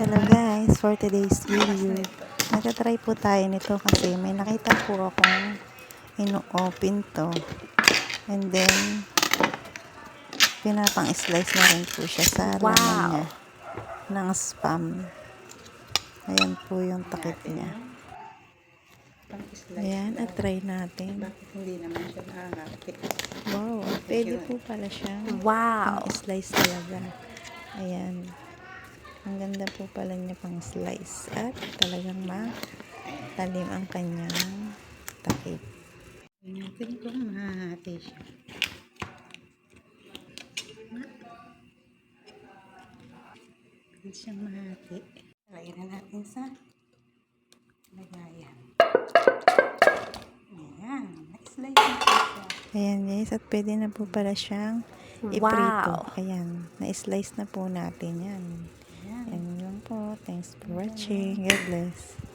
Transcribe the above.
Hello guys, for today's video, nagtatry po tayo nito kasi may nakita po akong ino-open to. And then, pinapang-slice na rin po siya sa laman Wow. niya ng spam. Ayan po yung takip niya. Ayan, at try natin. Bakit hindi naman siya nakakapit? Wow, pwede po pala siyang Wow. pang-slice talaga. Ayan. Ganda po pala niya pang slice at talagang matalim ang kanyang takip. Natin kung mahahati siya. Pwede siyang mahati. Lagyan na natin sa lagayan. Ayan. Na-slice na po siya. Ayan guys, at pwede na po pala siyang iprito. Wow. Ayan, na-slice na po natin yan. Ayan. Ayan lang po. Thanks for watching. God bless.